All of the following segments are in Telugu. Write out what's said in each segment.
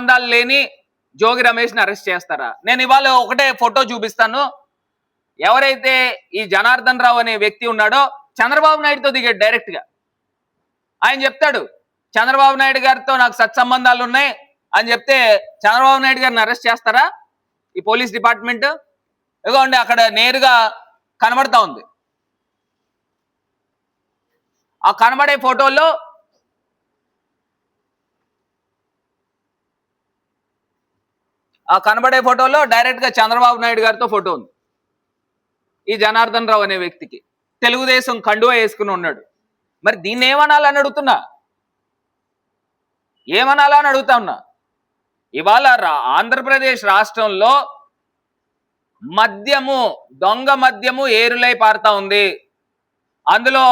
సంబంధాలు లేని జోగి రమేష్ని అరెస్ట్ చేస్తారా? నేను ఇవాళ ఒకటే ఫోటో చూపిస్తాను. ఎవరైతే ఈ జనార్దన్ రావు అనే వ్యక్తి ఉన్నాడో చంద్రబాబు నాయుడుతో దిగాడు డైరెక్ట్గా ఆయన చెప్తాడు చంద్రబాబు నాయుడు గారితో నాకు సత్సంబంధాలు ఉన్నాయి అని చెప్తే చంద్రబాబు నాయుడు గారిని అరెస్ట్ చేస్తారా? ఈ పోలీస్ డిపార్ట్మెంట్? ఇదిగోండి అక్కడ నేరుగా కనబడతా ఉంది. ఆ కనబడే ఫోటోల్లో ఆ కనబడే ఫోటోలో డైరెక్ట్గా చంద్రబాబు నాయుడు గారితో ఫోటో ఉంది. ఈ జనార్దన్ రావు అనే వ్యక్తికి. తెలుగుదేశం కండువా వేసుకుని ఉన్నాడు. మరి దీన్ని ఏమనాలని అడుగుతున్నా? ఏమనాలని అని అడుగుతా ఉన్నా? ఇవాళ ఆంధ్రప్రదేశ్ రాష్ట్రంలో మద్యము దొంగ మద్యము ఏరులై పారుతా ఉంది. అందులో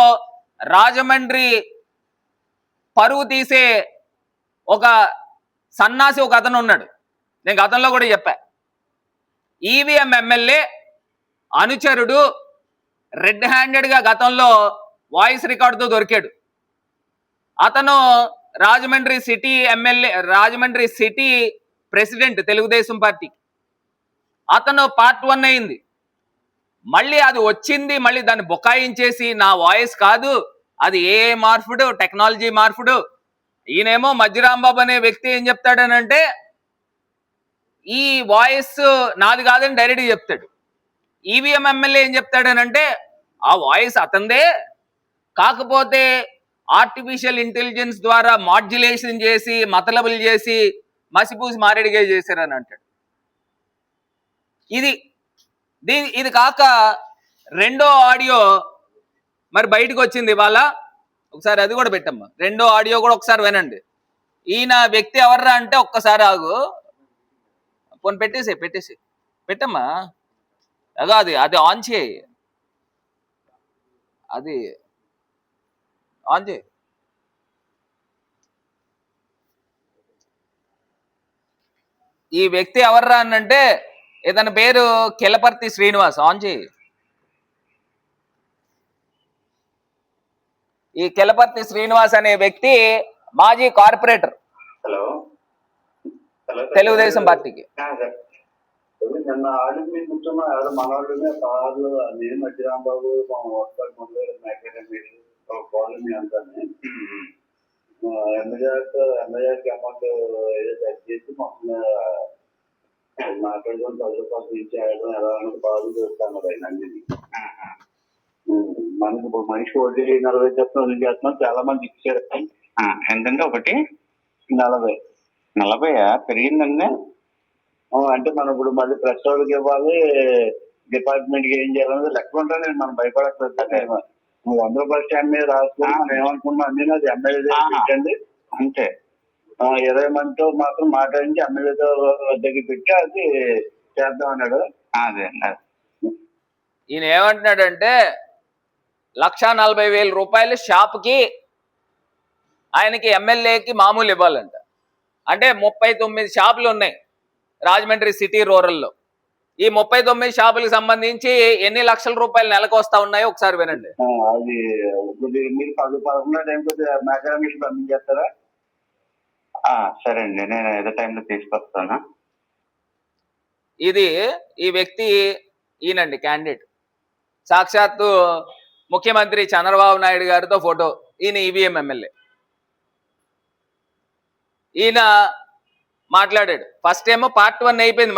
రాజమండ్రి పరువు తీసే ఒక సన్నాసి ఒక అతను ఉన్నాడు. నేను గతంలో కూడా చెప్పా. ఈవీఎం ఎమ్మెల్యే అనుచరుడు రెడ్ హ్యాండెడ్గా గతంలో వాయిస్ రికార్డుతో దొరికాడు. అతను Rajahmundry city MLA Rajahmundry city president Telugu Desam party. అతను పార్ట్ వన్ అయింది. మళ్ళీ అది వచ్చింది మళ్ళీ దాన్ని బొకాయించేసి నా వాయిస్ కాదు అది ఏ మార్పుడు టెక్నాలజీ మార్పుడు. ఈయనేమో మధ్యరాంబాబు అనే వ్యక్తి ఏం చెప్తాడనంటే ఈ వాయిస్ నాది కాదని డైరెక్ట్గా చెప్తాడు. ఈవీఎం ఎమ్మెల్యే ఏం చెప్తాడనంటే ఆ వాయిస్ అతందే. కాకపోతే ఆర్టిఫిషియల్ ఇంటెలిజెన్స్ ద్వారా మాడ్యులేషన్ చేసి మతలబుల్ చేసి మసిపూసి మారేడిగా చేశారని అంటాడు. ఇది దీని ఇది కాక రెండో ఆడియో మరి బయటకు వచ్చింది ఇవాళ. ఒకసారి అది కూడా పెట్టమ్మా. రెండో ఆడియో కూడా ఒకసారి వినండి. ఈయన వ్యక్తి ఎవర్రా అంటే ఒక్కసారి ఆగు. పోనీ పెట్టేసి పెట్టేసి పెట్టమ్మా. అదో అది అది ఆన్ చేయి. అది ఆన్ చేయి. ఈ వ్యక్తి ఎవర్రా అనంటే ఇతని పేరు కిలపర్తి శ్రీనివాస్ ఆన్ చేయి. ఈ కిలపర్తి శ్రీనివాస్ అనే వ్యక్తి మాజీ కార్పొరేటర్. తెలుగుదేశం పార్టీకి. నిన్న ఆడి మీద కూర్చున్న? ఎవరు సార్లు నేను మా ముందు అకాడమీ కాలనీ ఎందజాక్ ఎందజాక్ అమౌంట్ ఏదో సెట్ చేసి మొత్తం మాట్లాడుకొని పది రూపాయలు ఇచ్చాడు ఎలా బాగా చూస్తాను ఆయన మనకి ఇప్పుడు మనిషి వడ్డీ నలభై చేస్తున్నాం వదిలి చేస్తున్నాం. చాలా మంది ఇచ్చారు. ఆ, ఎంతండి ఒకటి? నలభై. నలభై పెరిగిందండి? అంటే మనం ఇప్పుడు మళ్ళీ ప్రెస్ వాళ్ళకి ఇవ్వాలి డిపార్ట్మెంట్కి ఏం చేయాలనేది లెక్క ఉంటానే మనం భయపడక్కర్లేదు. నువ్వు వంద రూపాయల స్టాండ్ మీద రాసుకుని మనం ఏమనుకున్నాం అన్ని అది ఎమ్మెల్యే అంతే. ఇరవై మందితో మాత్రం మాట్లాడించి ఎమ్మెల్యేతో దగ్గర పెట్టి అది చేద్దాం అన్నాడు అదే అండి ఈయన ఏమంటున్నాడంటే లక్ష నలభై వేల రూపాయలు షాప్కి ఆయనకి ఎమ్మెల్యేకి మామూలు ఇవ్వాలంట. అంటే ముప్పై తొమ్మిది షాపులు ఉన్నాయి రాజమండ్రి సిటీ రూరల్లో. ఈ ముప్పై తొమ్మిది షాపులకు సంబంధించి ఎన్ని లక్షల రూపాయలు నెలకు వస్తా ఉన్నాయో ఒకసారి వినండి. మీరు పది పదకొండు టైంకి మెకానిక్ పంపించేస్తారా ఆ, సరే అండి నేను ఏదో టైంలో తీసుకొస్తాను. ఇది ఈ వ్యక్తి ఈయనండి క్యాండిడేట్ సాక్షాత్తు ముఖ్యమంత్రి చంద్రబాబు నాయుడు గారితో ఫోటో. ఈయన ఈవీఎం ఎమ్మెల్యే ఈయన మాట్లాడాడు. ఫస్ట్ ఏమో పార్ట్ వన్ అయిపోయింది.